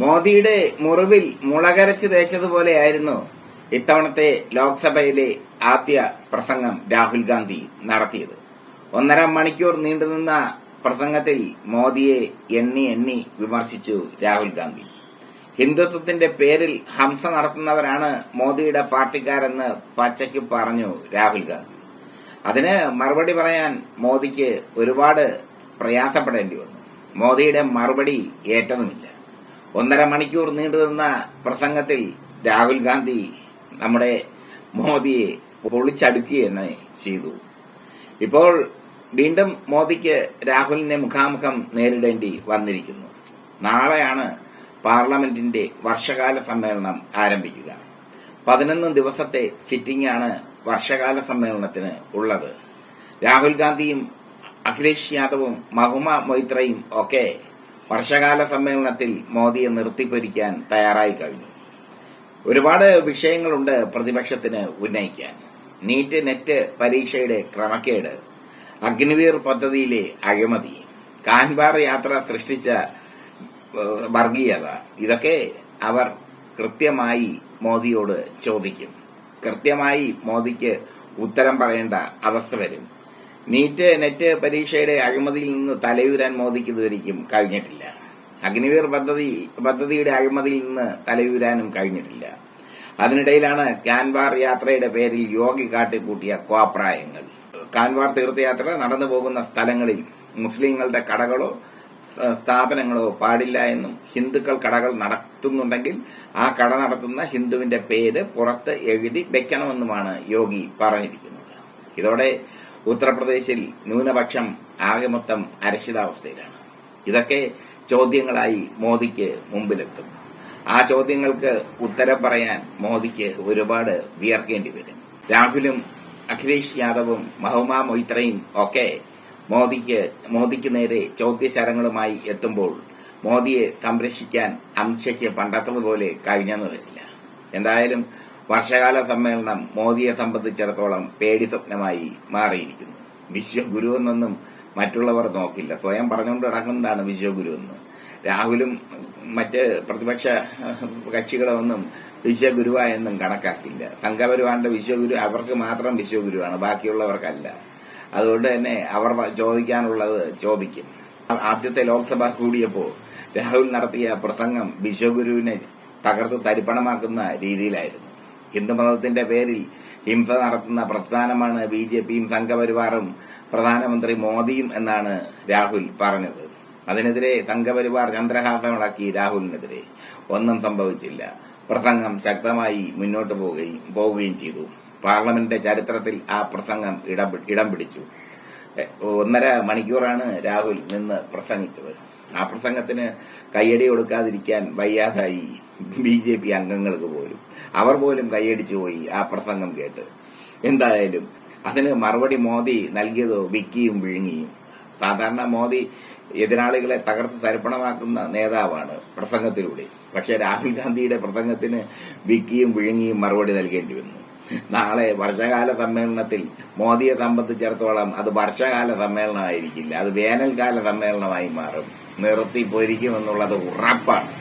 മോദിയുടെ മുറിവിൽ മുളകരച്ച് തേച്ചതുപോലെയായിരുന്നു ഇത്തവണത്തെ ലോക്സഭയിലെ ആദ്യ പ്രസംഗം രാഹുൽ ഗാന്ധി നടത്തിയത്. ഒന്നര മണിക്കൂർ നീണ്ടുനിന്ന പ്രസംഗത്തിൽ മോദിയെ എണ്ണി എണ്ണി വിമർശിച്ചു രാഹുൽ ഗാന്ധി. ഹിന്ദുത്വത്തിന്റെ പേരിൽ ഹംസ നടത്തുന്നവരാണ് മോദിയുടെ പാർട്ടിക്കാരെന്ന് പച്ചയ്ക്ക് പറഞ്ഞു രാഹുൽ ഗാന്ധി. അതിന് മറുപടി പറയാൻ മോദിക്ക് ഒരുപാട് പ്രയാസപ്പെടേണ്ടി വന്നു. മോദിയുടെ മറുപടി ഏറ്റതുമില്ല. ഒന്നര മണിക്കൂർ നീണ്ടുനിന്ന പ്രസംഗത്തിൽ രാഹുൽ ഗാന്ധി നമ്മുടെ മോദിയെ പൊളിച്ചടുക്കുക തന്നെ ചെയ്തു. ഇപ്പോൾ വീണ്ടും മോദിക്ക് രാഹുലിനെ മുഖാമുഖം നേരിടേണ്ടി വന്നിരിക്കുന്നു. നാളെയാണ് പാർലമെന്റിന്റെ വർഷകാല സമ്മേളനം ആരംഭിക്കുക. പതിനൊന്ന് ദിവസത്തെ സിറ്റിംഗ് ആണ് വർഷകാല സമ്മേളനത്തിന് ഉള്ളത്. രാഹുൽ ഗാന്ധിയും അഖിലേഷ് യാദവും മഹുമ മൊയ്ത്രയും ഒക്കെ വർഷകാല സമ്മേളനത്തിൽ മോദിയെ നിർത്തിപ്പൊരിക്കാൻ തയ്യാറായി കഴിഞ്ഞു. ഒരുപാട് വിഷയങ്ങളുണ്ട് പ്രതിപക്ഷത്തിന് ഉന്നയിക്കാൻ. നീറ്റ് നെറ്റ് പരീക്ഷയുടെ ക്രമക്കേട് അഗ്നിവീർ പദ്ധതിയിലെ അഴിമതി കാൻബാർ യാത്ര സൃഷ്ടിച്ച വർഗീയത ഇതൊക്കെ അവർ കൃത്യമായി മോദിയോട് ചോദിക്കും. കൃത്യമായി മോദിക്ക് ഉത്തരം പറയേണ്ട അവസ്ഥ വരും. നീറ്റ് നെറ്റ് പരീക്ഷയുടെ അഴിമതിയിൽ നിന്ന് തലയൂരാൻ മോദിക്ക് ഇതുവരെയും കഴിഞ്ഞിട്ടില്ല. അഗ്നിവീർ പദ്ധതി പദ്ധതിയുടെ അഴിമതിയിൽ നിന്ന് തലയൂരാനും കഴിഞ്ഞിട്ടില്ല. അതിനിടയിലാണ് കാൻവാർ യാത്രയുടെ പേരിൽ യോഗി കാട്ടിക്കൂട്ടിയ കോപ്രായങ്ങൾ. കാൻവാർ തീർത്ഥയാത്ര നടന്നു പോകുന്ന സ്ഥലങ്ങളിൽ മുസ്ലിങ്ങളുടെ കടകളോ സ്ഥാപനങ്ങളോ പാടില്ല എന്നും ഹിന്ദുക്കൾ കടകൾ നടത്തുന്നുണ്ടെങ്കിൽ ആ കട നടത്തുന്ന ഹിന്ദുവിന്റെ പേര് പുറത്ത് എഴുതി വെക്കണമെന്നുമാണ് യോഗി പറഞ്ഞിരിക്കുന്നത്. ഇതോടെ ഉത്തർപ്രദേശിൽ ന്യൂനപക്ഷം ആകെ മൊത്തം അരക്ഷിതാവസ്ഥയിലാണ്. ഇതൊക്കെ ചോദ്യങ്ങളായി മോദിക്ക് മുമ്പിലെത്തും. ആ ചോദ്യങ്ങൾക്ക് ഉത്തരം പറയാൻ മോദിക്ക് ഒരുപാട് വിയർക്കേണ്ടി വരും. രാഹുലും അഖിലേഷ് യാദവും മഹുമ മൊയ്ത്രയും ഒക്കെ മോദിക്ക് മോദിക്ക് നേരെ ചോദ്യശരങ്ങളുമായി എത്തുമ്പോൾ മോദിയെ സംരക്ഷിക്കാൻ അമിത്ഷയ്ക്ക് പണ്ടത്തതുപോലെ കഴിഞ്ഞെന്ന് വരില്ല. എന്തായാലും വർഷകാല സമ്മേളനം മോദിയെ സംബന്ധിച്ചിടത്തോളം പേടി സ്വപ്നമായി മാറിയിരിക്കുന്നു. വിശ്വഗുരു എന്നൊന്നും മറ്റുള്ളവർ നോക്കില്ല. സ്വയം പറഞ്ഞുകൊണ്ട് നടക്കുന്നതാണ് വിശ്വഗുരു എന്ന് രാഹുലും മറ്റ് പ്രതിപക്ഷ കക്ഷികളൊന്നും വിശ്വഗുരുവായെന്നും കണക്കാക്കില്ല. സംഘപരിവാറിന്റെ വിശ്വഗുരു അവർക്ക് മാത്രം വിശ്വഗുരുവാണ് ബാക്കിയുള്ളവർക്കല്ല. അതുകൊണ്ട് തന്നെ അവർ ചോദിക്കാനുള്ളത് ചോദിക്കും. ആദ്യത്തെ ലോക്സഭ കൂടിയപ്പോൾ രാഹുൽ നടത്തിയ പ്രസംഗം വിശ്വഗുരുവിനെ തകർത്ത് തരിപ്പണമാക്കുന്ന രീതിയിലായിരുന്നു. ഹിന്ദുമതത്തിന്റെ പേരിൽ ഹിംസ നടത്തുന്ന പ്രസ്ഥാനമാണ് ബി ജെ പിയും സംഘപരിവാറും പ്രധാനമന്ത്രി മോദിയും എന്നാണ് രാഹുൽ പറഞ്ഞത്. അതിനെതിരെ സംഘപരിവാർ ചന്ദ്രഹാസങ്ങളാക്കി രാഹുലിനെതിരെ. ഒന്നും സംഭവിച്ചില്ല. പ്രസംഗം ശക്തമായി മുന്നോട്ട് പോവുകയും പോവുകയും ചെയ്തു. പാർലമെന്റിന്റെ ചരിത്രത്തിൽ ആ പ്രസംഗം ഇടം പിടിച്ചു. ഒന്നര മണിക്കൂറാണ് രാഹുൽ നിന്ന് പ്രസംഗിച്ചത്. ആ പ്രസംഗത്തിന് കയ്യടി കൊടുക്കാതിരിക്കാൻ വയ്യാതായി ബി ജെ പി അംഗങ്ങൾക്ക് പോലും അവർ പോലും കൈയടിച്ചു പോയി ആ പ്രസംഗം കേട്ട്. എന്തായാലും അതിന് മറുപടി മോദി നൽകിയതോ വിക്കിയും വിഴുങ്ങിയും. സാധാരണ മോദി എതിരാളികളെ തകർത്ത് തരിപ്പണമാക്കുന്ന നേതാവാണ് പ്രസംഗത്തിലൂടെ. പക്ഷേ രാഹുൽ ഗാന്ധിയുടെ പ്രസംഗത്തിന് വിക്കിയും വിഴുങ്ങിയും മറുപടി നൽകേണ്ടി വന്നു. നാളെ വർഷകാല സമ്മേളനത്തിൽ മോദിയെ സംബന്ധിച്ചിടത്തോളം അത് വർഷകാല സമ്മേളനമായിരിക്കില്ല. അത് വേനൽക്കാല സമ്മേളനമായി മാറും. നിർത്തി പൊരിക്കുമെന്നുള്ളത് ഉറപ്പാണ്.